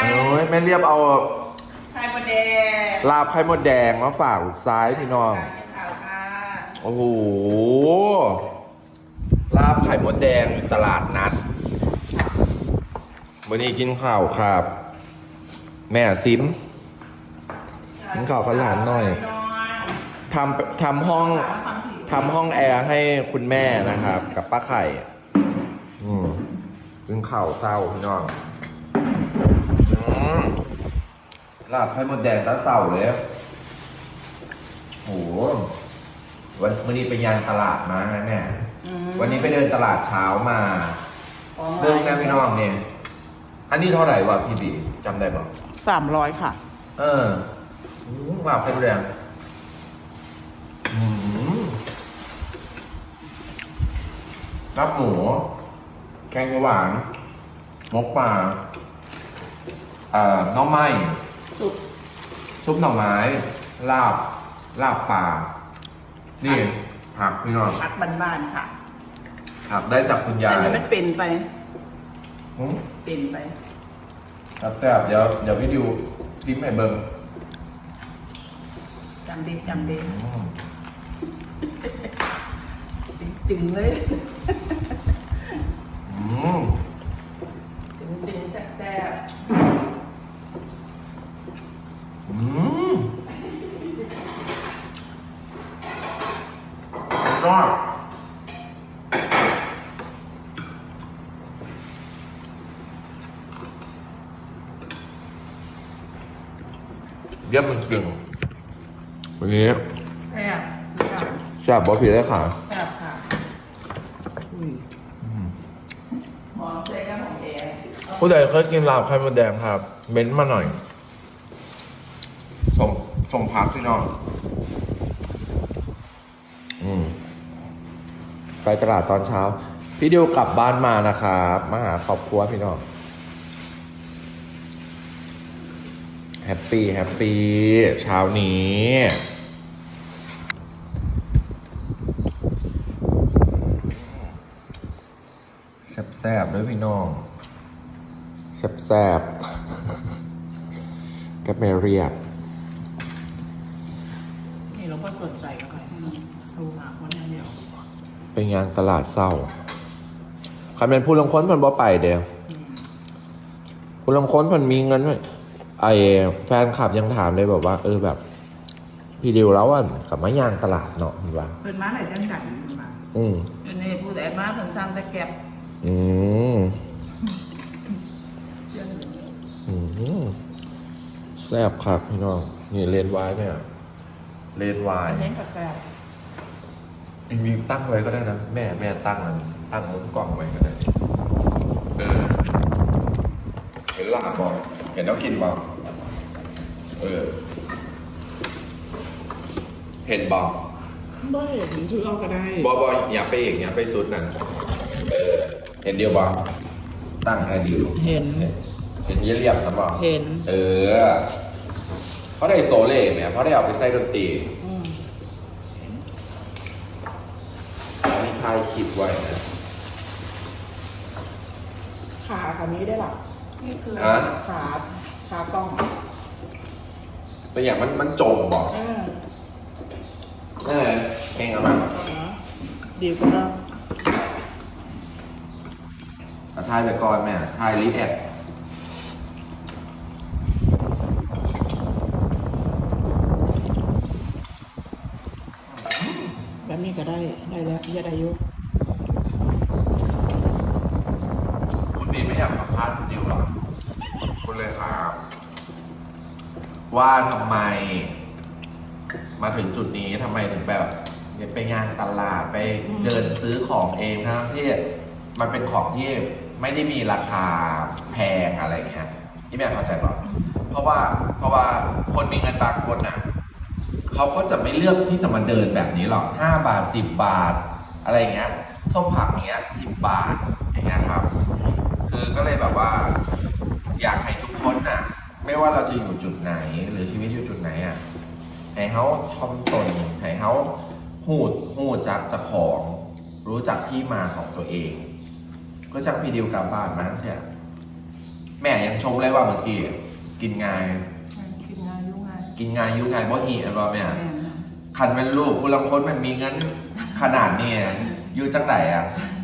โอ้ยแม่เรียบเอาไข่มดแดงลาบไข่มดแดงมาฝากลูกซ้ายพี่น้องกินข้าวค่ะโอ้โห ลาบไข่มดแดงอยู่ตลาดนัด วันนี้กินข้าวครับ แม่ซิมกินข้าวกับหลานหน่อยทำทำห้องทำห้องแอร์ให้คุณแม่นะครับ กับป้าไข่ อืมกินข้าวเศร้าพี่น้องอืม ลาบไข่มดแดงตาเศร้าเลยโหวันวันนี้ไปยางตลาดมานะแม่วันนี้ไปเดินตลาดเช้ามาเรื่องนะพี่น้องเนี่ย อันนี้เท่าไหร่วะพี่บีจำได้ปะสามร้อยค่ะ เอออืมลาบไข่มดแดงอืมลาบหมู แกงเขียวหวานมกปลา เอ่อหน้องไม้สุกซุปหน่อไม้ ลาบ ลาบปลา นี่ผักพี่น้องผักบ้านๆค่ะผักได้จากคุณยาแต่ยยังไม่เป็นไป หืมเป็นไป ครับแต่บเดี๋ยวเดี๋ยวพี่ดิวซิมให้เบิ้งจำเด็ดจำเด็ดอืมจึงๆเลย ยอดเยี่ยมจริงๆวันนี้ๆแซ่บค่ะแซ่บบอผีได้ค่ะแซ่บค่ะอุ้ยหอมใส่กับหอมแดงผู้ใดเคยกินลาบไข่มดแดงครับเม้นต์มาหน่อย ส่งส่งพักพี่น้อง อืม ไปตลาดตอนเช้า พี่ดิวกลับบ้านมานะครับมาหาครอบครัวพี่น้องแฮปปี้แฮปปี้เช้านี้แซ่บๆด้วยพี่น้องแซ่บๆกับเมเรียกนี่เราก็สนใจก็ไปให้มันดูหาคนนี้เดียว เป็นงานตลาดเศร้าใครเป็นผู้ลงค้นเพิ่นบ่ไปเดียวผู้ลงค้นเพิ่นมีเงินด้วยไอ้แฟนคลับยังถามเลยแบบว่า เออแบบ พี่ดิวแล้วอะกลับมายางตลาดเนาะเห็นปะเพิ่นมาไหนจังกันเพิ่นมาอืมเพิ่นนี่ผู้ใดมาเพิ่นสั่งแต่แก็บอืมเชื่อหนูอืมแซ่บครับพี่น้องนี่เลนไวายไหมอะเลนไวายอันนี้กาแฟ จริงๆตั้งไว้ก็ได้นะ แม่แม่ตั้งอันตั้งมุมกล้องไว้ก็ได้ เออเห็นลาบบอกเห็นแล้วกินบอกเออ เห็นบอกไม่ถึงถือเอาก็ได้บอบออย่าไปอีกอย่าไปสุดนั่นเออเห็นเดียวบอกตั้งให้เดียวเห็น เห็นเยี่ยเรียบนะบอกเห็น เออเพราะได้โซเล่เนี่ยเพราะได้เอาไปใส่ดนตรี อืม อันนี้ทายคลิปไว้นะขาคันนี้ได้หรอนี่คือฮะขาขากล้องเป็นอย่างมันมันจมบอกอ่านั่นไงเองเอามาดีกว่าเราเอาทายไปก่อนแม่ทายรีแอค แบบนี้ก็ได้ได้แล้วยาได้ยุคุณบีไม่อยากสัมภาษณ์คุณดิวหรอคุณเลยครับว่าทำไม มาถึงจุดนี้ทำไมถึงแบบไปงานตลาดไปเดินซื้อของเองทั้งที่มันเป็นของที่ไม่ได้มีราคาแพงอะไรเงี้ยที่แม่เข้าใจป่ะเพราะว่าเพราะว่าคนมีเงินบางคนน่ะ เขาก็จะไม่เลือกที่จะมาเดินแบบนี้หรอกห้าบาทสิบบาท อะไรเงี้ยส้มผักเงี้ยสิบบาทอย่างเงี้ยครับ คือก็เลยแบบว่า อยากให้ทุกคนน่ะ ไม่ว่าเราจะอยู่จุดไหน หรือชีวิตอยู่จุดไหนอะให้เขาทอมตนให้เขาหูดหูดจากเจะของ รู้จักที่มาของตัวเอง ก็จากพี่ดิวกลับบ้านมาเสียแม่ม่ยังชมเลยว่าเมื่อกี้กินง่ายกินงานยุ่ง กินง่ายอยุ่ง่ายบ่หีอันว่าแม่แม่นะคันเป็นลูกผู้ลำพ้นมันมีเงินขนาดนี้อยู่จังไหนอะเ